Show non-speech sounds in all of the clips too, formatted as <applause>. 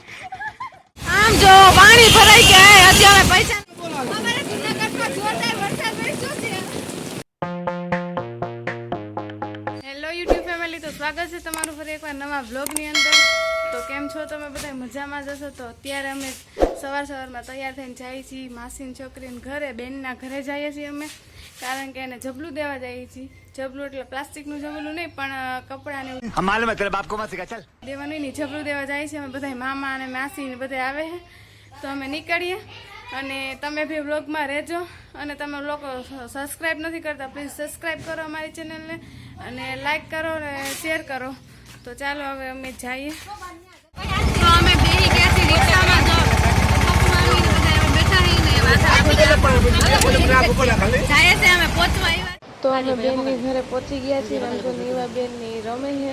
આમ જો, પાણી ભરાઈ ગયા અત્યારે પૈસા અમારા જૂનાગઢમાં જોરદાર વરસાદ વરસ્યો છે હેલો યુટ્યુબ ફેમિલી તો સ્વાગત છે તમારું ફરી એકવાર નવા વ્લોગની અંદર. તો કેમ છો? તમે બધા મજામાં જશો તો અત્યારે અમે સવાર સવારમાં તૈયાર થઈને જઈએ છીએ માસીની છોકરીને ઘરે બેનના ઘરે જઈએ છીએ અમે. કારણ કે એને જબલું દેવા જઈએ છીએ. જબલું એટલે પ્લાસ્ટિકનું જબલું નહીં પણ કપડાને દેવાનું નહીં જબલું દેવા જાય છે. અમે બધા મામા અને માસી ને બધા આવે છે. તો અમે નીકળીએ. અને તમે બી વ્લોગમાં રહેજો. અને તમે લોકો સબસ્ક્રાઈબ નથી કરતા પ્લીઝ સબસ્ક્રાઈબ કરો અમારી ચેનલને. અને લાઇક કરો અને શેર કરો. તો ચાલો હવે અમે જઈએ. તો અમે બેનની ઘરે પહોંચી ગયા છીએ આમ નીવા બેનની રમે છે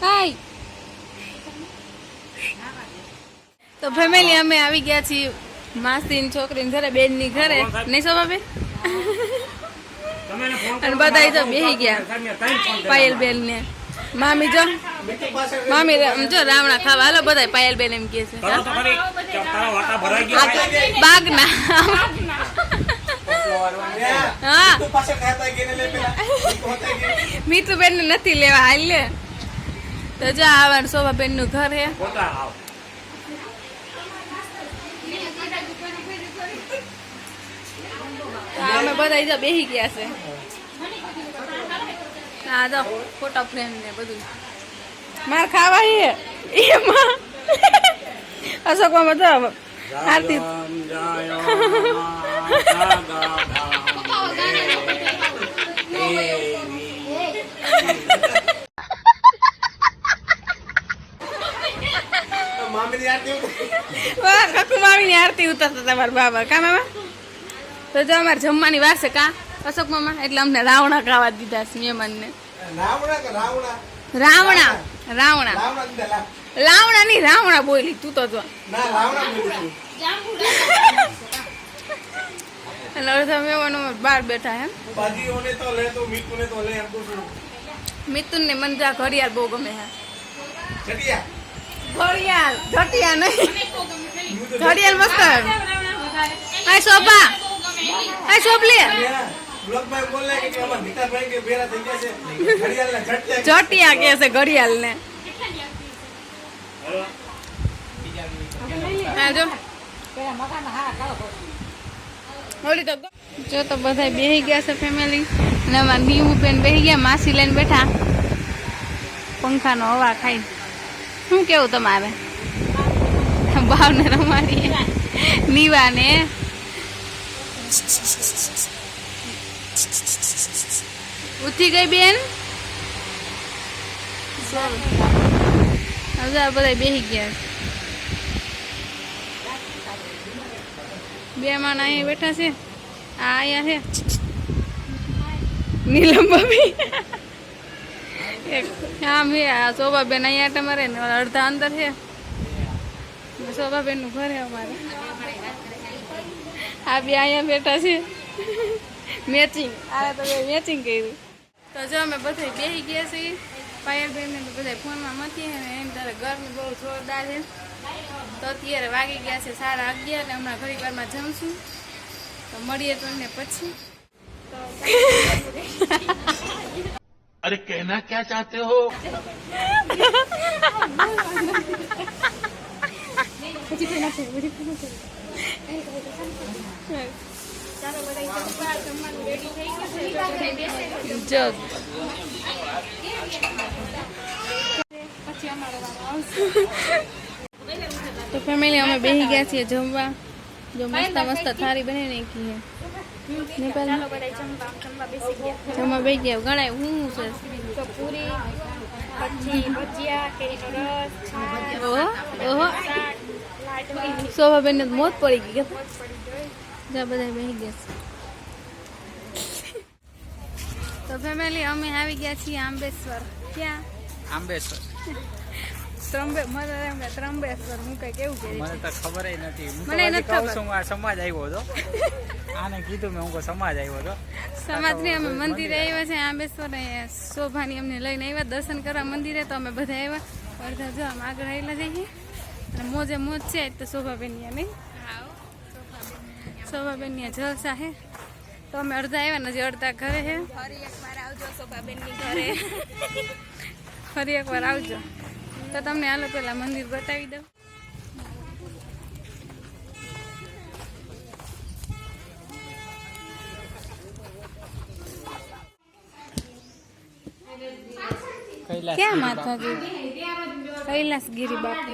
હાય તો ફેમિલી, અમે આવી ગયા છીએ માસીની છોકરીને ઘરે બેનની ઘરે. નહીં બેન અને બધા તો બેસી ગયા. પાયલ બેન ને મામી જો. મામી જો રાવણા ખાવા. હાલો બધા પાયલ બેન એમ કે છે. બાગ ના હા. મીતુ બેન નથી લેવા હાલ લે તો જો આવવાનું શોભા બેનનું ઘર હે. અમે બધા જો બેસી ગયા છે. આ તો ફોટો ફ્રેમ ને બધું. માર ખાવા એ એમાં. અશોકમાં બધા આરતી. મામી ની આરતી ઉતરતા તમારા બાબા. કા મામા? તો જો અમારે જમવાની વાર છે કા અશોક મામા એટલે અમને રાવણા ખાવા દીધા છે મહેમાનને રાવણા રાવણા રાવણા નહીં રાવણા બોલી તું તો જો એટલે અડધા મહેમાનો બહાર બેઠા એમ મિતુન ને મને જા ઘડિયાળ બહુ ગમે છે ઘડિયાળ ઘટિયા નહીં ઘડિયાળ મસ્ત શોભા આ સોપલી ચોટિયા કે છે. ઘડિયાળ ને હા જો. તો જો તો બધા બેહી ગયા છે ફેમિલી અને અમારા નીવું બેન બેહી ગયા માસી લઈને બેઠા. પંખાનો હવા ખાઈ. શું કેવું તમારે? ભાવને રમાડીએ. નીવાને. ઉઠી ગઈ બેન? હવે આ બધા બેસી ગયા. બે માણ અહીંયા બેઠા છે. આ અહીંયા છે. નીલમ ભાભી આમ છે આ શોભાબેન અહીંયા તમારે અડધા અંદર છે. શોભાબેનનું ઘર છે અમારે. આ બે અહીંયા બેઠા છે. મેચિંગ આ તો મેચિંગ કર્યું તો જો અમે બધા બેસી ગયા છીએ. પાયલબેનને તો બધા ફોનમાં મચી અને એમ તારે ગરમી બહુ જોરદાર છે. તો અત્યારે વાગી ગયા છે સારા અગિયાર ને હમણાં ઘણી વારમાં જમશું. તો મળીએ તમને પછી. અરે કહેના ક્યાં ચાહતે હો? પછી તો ફેમિલી અમે બેસી ગયા છીએ જમવા. જો મસ્ત મસ્ત થારી બની નાખી છે. જમવા બેસી ગયા. ગણાય હું છે? પૂરી પછી ભજીયા કેરીનો રસ ઓહો ઓહો. શોભાબેન ને મોત પડી ગઈ કે? જા બધા બેસી ગયા છે. તો ફેમિલી અમે આવી ગયા છીએ આંબેશ્વર ક્યાં? આંબેશ્વર ત્રંબે મને એમ કે ત્રંબેશ્વર હું કઈ કેવું કે મને તો ખબર નથી. મને નથી ખબર. છું આ સમાજ આવ્યો હતો. આને કીધું મેં હું સમાજ આવ્યો હતો. સમાજની અમે મંદિરે આવ્યા. છે આંબેશ્વર શોભાની અમને લઈને આવ્યા દર્શન કરવા મંદિરે તો અમે બધા આવ્યા. અડધા જો આમ આગળ આવેલા જઈએ. અને મોજે મોજ છે તો શોભાબેનિયા નહીં? શોભાબેનની આ જલસા હે. તો અમે અડધા આવ્યા ને હજી અડધા ઘરે હે. ફરી એકવાર આવજો શોભાબેનની ઘરે. ફરી એકવાર આવજો. તો તમને હાલો પેલા મંદિર બતાવી દઉં. કૈલાસ ક્યાં માતાજી? કૈલાસગીરી બાપુ.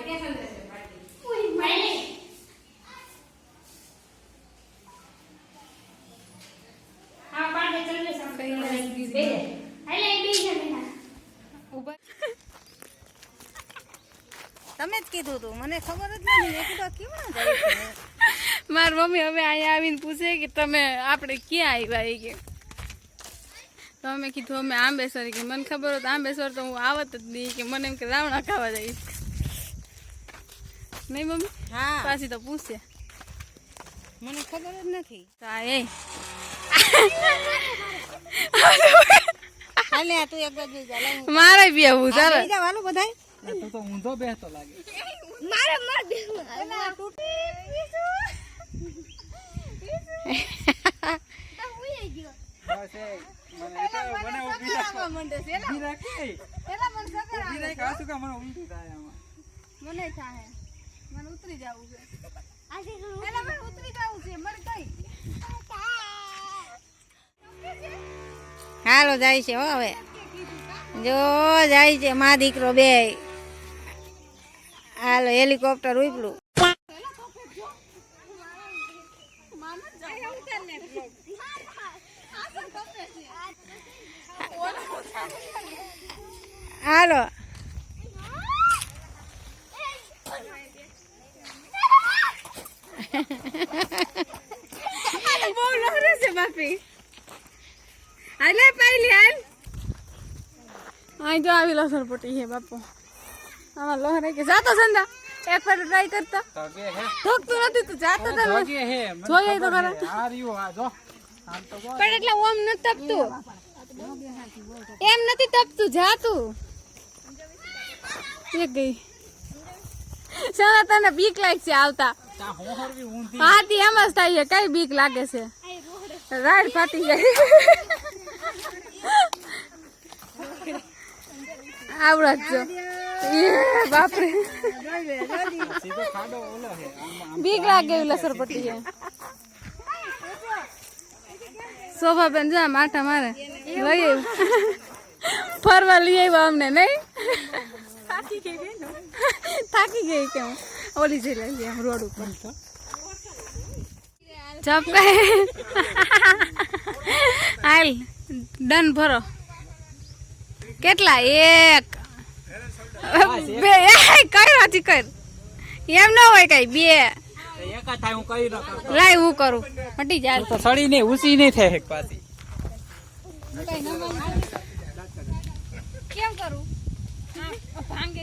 તમે જ કીધું હતું. મને ખબર જ નથી. <laughs> મારી મમ્મી હવે અહીંયા આવીને પૂછે કે તમે આપણે ક્યાં આવ્યા એ કે. તો અમે કીધું, અમે આંબેશ્વર કે. મને ખબર હોત આંબેશ્વર તો હું આવત જ નહીં કે. મને એમ કે રાવણા ખાવા જઈશ નહીં મમ્મી? હા. પાછી તો પૂછશે મને ખબર જ નથી. તો એ. હાલે આ તું એક બાજુ જા મારે બી આવું વાલો બધાય. તું તો ઊંધો બેસતો લાગે. મારે માર એલા તૂટી બસ એ મને તો મને ઊભી રાખ. ઊભી રાખ. એ. ઊભી રાખ. આ શું કામ મને ઊંધી થાય આમાં? મને થાય. મને ઉતરી જવું છે. એલા મને ઉતરી જવું છે મર કઈ હાલો જાય છે હો હવે. જો જાય છે મા દીકરો બે. હાલો હેલિકોપ્ટર ઉપડું હાલો બહુ લહરે છે બાપી. હાલે પાયલી હાલ. અહીં જો આવી લસણ પોટી છે બાપુ. આમાં લહરે કે જાતો સંદા એક વાર ટ્રાય કરતા. તો ઠોકતું નથી તું જાતો તો જોઈએ તો ખરા. તો પણ એટલે ઓમ નથી તપતું. એમ નથી તપતું જાતું. એક ગઈ. સના તને બીક લાગશે આવતા. હાથી એમ જ થાય કઈ બીક લાગે છે. રાડ ફાટી જાય. આવડત જો. બાપરે. હે બીક લાગે એવી લસર પટ્ટી છે. શોભાબેન જા માઠા મારે લઈ આવ્યું ફરવા લઈ આવ્યા અમને, નહીં? થાકી ગઈ કે હું? ઓલી જઈ લઈ આમ રોડ ઉપર. ચપકાય હાલ ડન ભરો. કેટલા? એક. બે. કઈ નથી કર? એમ ન હોય કઈ બે. લાય હું કરું. મટી જાય. તો સડી નહીં ઉસી નહીં થાય પાછી. કેમ કરું? ભાંગે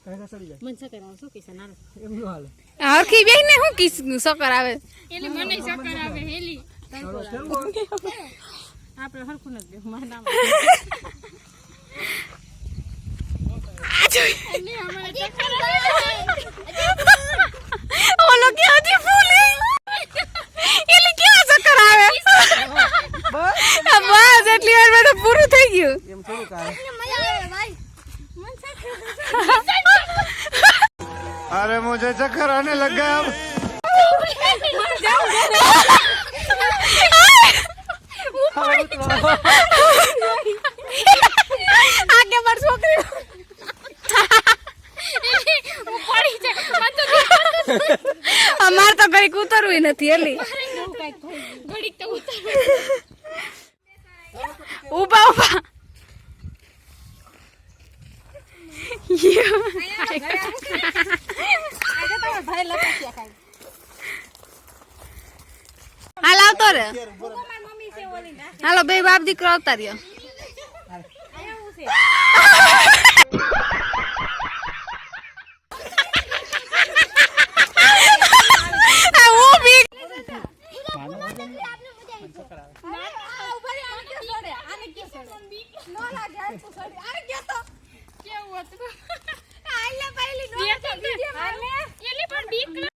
કામ બનાવડે ક્યાં બેઠો હરખી બેન ને શું કિસ સકર આવે એલી મને સકર આવે હેલી આપણે હરખું નથી દેવું મારું નામ ઓલો ક્યાંથી ફૂલી એલી ક્યાં ચક્કર આવે બસ એટલી વારમાં તો પૂરું થઈ ગયું એમ થોડું કાય अरे मुझे चक्कर आने लग गया अब આ કે મારી છોકરી હું પડી છે અમાર તો કઈ ઉતરવું નથી એલી ઘડીક તો ઉતર ઉભા ઉભા આવતા રહ્યો આ હું બી એલી પણ બીક ન-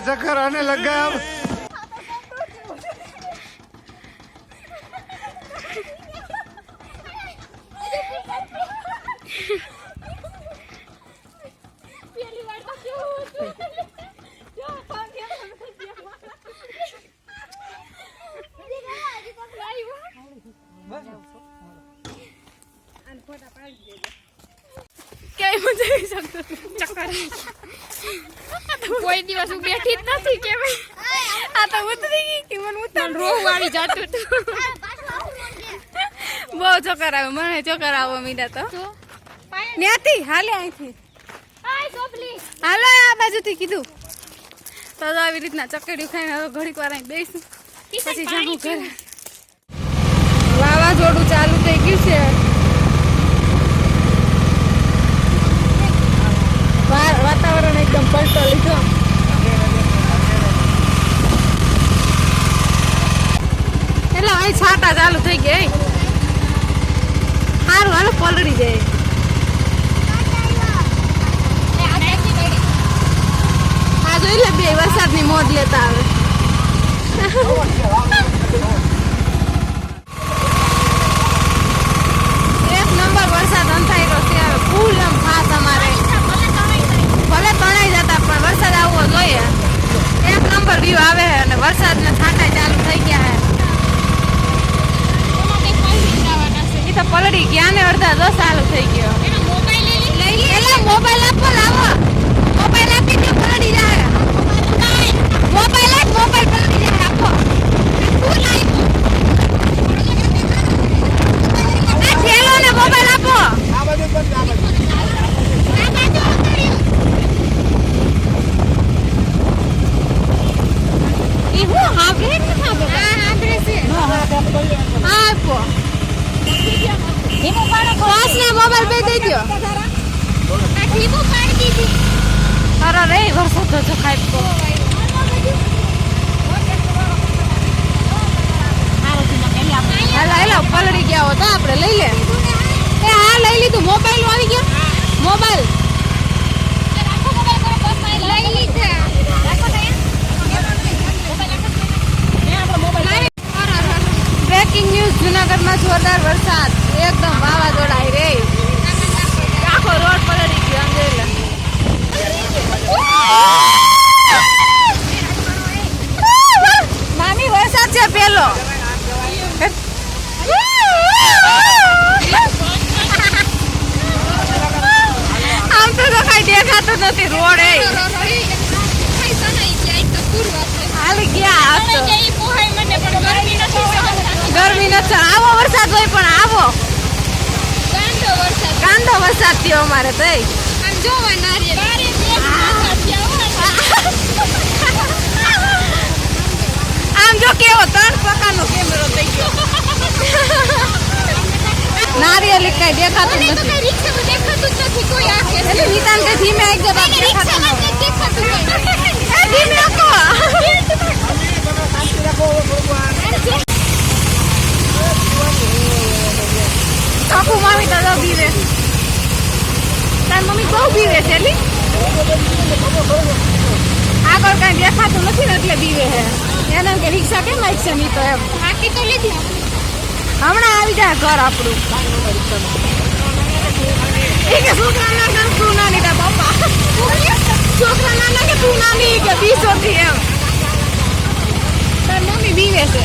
જકર આને લગાવ. હું બેઠી જ નથી કે આ તો ઉતરી ગઈ કે મને ઉતર રોવ આવી જતું હતું. બહુ ચોકર આવે મને ચોકર આવો મીડા તો. ન્યાથી હાલે અહીંથી. હાલો આ બાજુથી કીધું. તો તો આવી રીતના ચકડીયું ખાઈને હવે ઘડીક વાર અહીં બેસું. પછી જાઉં ઘરે. વાવાઝોડું ચાલુ થઈ ગયું છે. વાતાવરણ એકદમ પલટો લીધો. એટલે અહીં છાટા ચાલુ થઈ ગઈ સારું હાલો, પલળી જાય. આ જોઈ લે બે વરસાદની મોજ લેતા આવે એક નંબર વરસાદ અંધાર્યો છે હવે ફૂલ એમ ખાસ અમારે ભલે તણાઈ જતા પણ વરસાદ આવવો જોઈએ એક નંબર વ્યૂ આવે છે અને વરસાદના છાંટા ચાલુ થઈ ગયા છે એ તો પલળી ગયા ને અડધા દસ ચાલુ થઈ ગયો એટલે મોબાઈલ આપો લાવો મોબાઈલ આપી દો પલળી જાય મોબાઈલ આપ મોબાઈલ પલળી જાય આપો શું લાવ્યો આ થેલો ને મોબાઈલ આપો ઈ હું હાંભળે કે ના હાંભળે? આપો. વાસને મોબાઈલ બે દઈ દીધી. અરે રે વરસાદ તો જો ખાઈ પો હાલા હાલા પલળી ગયા હો તો આપણે લઈ લે. એ હા લઈ લીધું મોબાઈલ આવી ગયો. મોબાઈલ. જુનાગઢમાં જોરદાર વરસાદ. એકદમ વાવાઝોડા રે. આખો રોડ પલળી ગયો અંજેલા મામી વરસાદ છે પેલો. આમ તો તો કઈ દેખાતું નથી રોડ, એ. હાલ ગયા મને પણ ગરમી નથી આવો વરસાદ હોય પણ આવો. કાંદો વરસાદ. થયો અમારે તો. આમ જો કેવો ત્રણ પ્રકારનો કેમેરો થઈ ગયો. નારિયેલ કઈ દેખાતું નથી. એટલે નિદાન કે ધીમે આવી ગયા બાપ દેખાતું ધીમે આપો કાકુ મામી તો જો બીવે. તાર મમ્મી બહુ બીવે છે એલી આગળ કઈ દેખાતું નથી ને એટલે બીવે હે એને કે રિક્ષા કેમ આવી છે મી તો એમ. હમણાં આવી જાય ઘર આપણું. એ કે છોકરા નાના તું નાની તાર પપ્પા છોકરા નાના કે તું નાની કે બીસો થી એમ. તાર મમ્મી બીવે છે.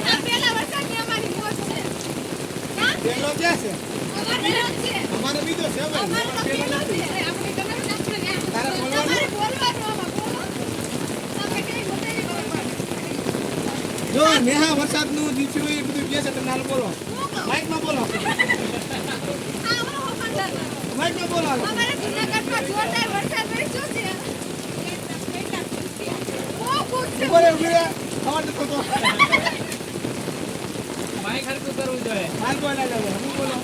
પેલો ક્યાં છે? અમારે બીજો છે તો જ નેહા વરસાદનું દિવસે એ બધું કહે છે તમે બોલો બોલો. માઇકમાં બોલો. માઇકમાં બોલો. અમારે જૂનાગઢમાં જોરદાર વરસાદ વરસ્યો છે. બહુ ખુશ ઊભો રે, ઊભી કાંઈ ખર્ચું કરવું જોઈએ. હાલ બોલા જાવ હું બોલો.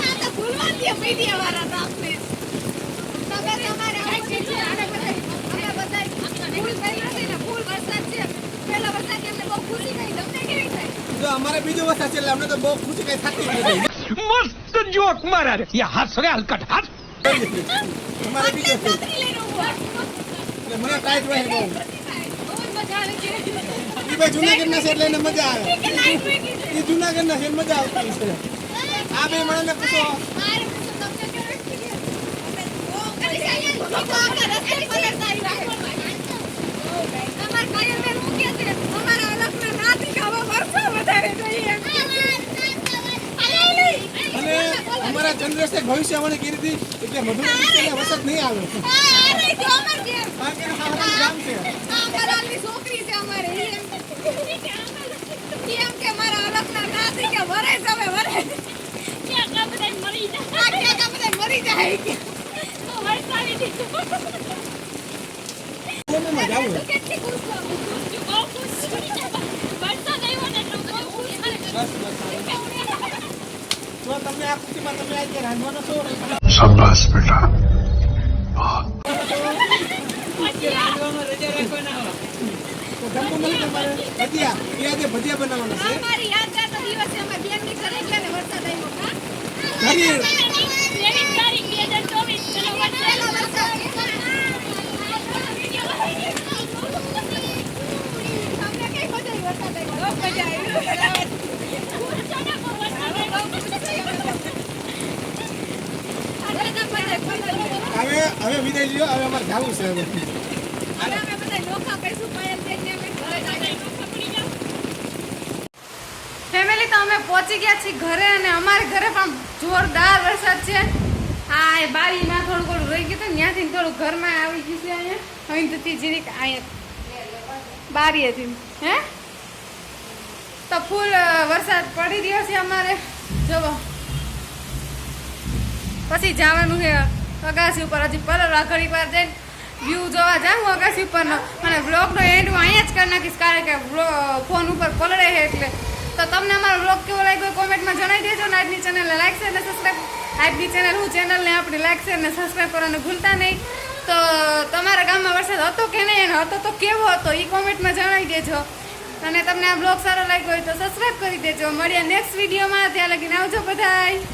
હા તો ભૂલવા દે મીડિયા વાળા તો આપને તમારે અમારે આ છે આને બધા બધા ભૂલ થઈ નથી ને ભૂલ વરસાદ છે. પેલા વરસાદ એમને બહુ ખુશી થઈ તમને કેવી થઈ? જો અમારે બીજો વરસાદ છે એટલે અમને તો બહુ ખુશી કઈ થતી નથી. મસ્ત જોક મારા. રે યા હાથ રે હલકટ હાથ. અમારે બીજો મને ટાઈટ રહે બહુ એ ભાઈ જુનાગઢના છે એટલે મજા આવે. એ જુનાગઢના છે મજા આવતી છે આ બે મને પૂછો અમારા અલગ ના છે? બહુ કરી છે. તો આગળ રસ્તે પલટતા આવ્યા છે. અમારા કાયલબેન શું કહે છે? અમારા અલગના નાથી ખાવા વરસાદ વધારે જોઈએ કહે છે. અને અમારા ચંદ્રેશે ભવિષ્યવાણી કરી હતી એટલે મધુ વરસાદ નહીં આવે. આ રહી છે અમાર ઘેર. કારણ કે એના હાથમાં ગામ છે આ મલાલની છોકરી છે અમારે. ઈ એમ ઈ એમ કે મારા અલગના નાથી કે વરાય તમે વરાય. આ કે આ બધા મરી જાય કે. કોમેમાં જાવું છે. કેટલી ખુશ છું. બસ બસ તો તમે આ ખુશીમાં તમે આજે રાંધવાનો છો શાબાશ બેટા. ભજીયા. બનાવવાના છે. છીએ ઘરે અને અમારે ઘરે પણ જોરદાર વરસાદ છે. આ એ બારીમાં થોડું થોડું રહી ગયું હતું, ત્યાંથી થોડું ઘરમાં આવી ગયું છે અહીંયા. અહીંથી જીરીક અહીંયા બારીએથી હે? તો ફૂલ વરસાદ પડી રહ્યો છે અમારે. જુઓ પછી જવાનું છે અગાસી ઉપર. હજી પર ઘડી વાર જઈને વ્યૂ જોવા જાઉં અગાસી ઉપરનો. અને બ્લોગનો એન્ડ હું અહીંયા જ કરી નાખીશ, કારણ કે ફોન ઉપર પલળે છે એટલે તો તમને અમારો બ્લોગ કેવો લાગ્યો કોમેન્ટમાં જણાવી દેજો ને આજની ચેનલને લાઈક છે અને સબસ્ક્રાઈબ આજની ચેનલ હું ચેનલને આપણી લાઈક છે અને સબસ્ક્રાઈબ કરવાનું ભૂલતા નહીં. તો તમારા ગામમાં વરસાદ હતો કે નહીં? અને હતો તો કેવો હતો? એ કોમેન્ટમાં જણાવી દેજો. અને તમને આ બ્લોગ સારો લાગ્યો હોય તો સબસ્ક્રાઈબ કરી દેજો. મળીએ નેક્સ્ટ વિડીયોમાં ત્યાં લગીને આવજો બધાય.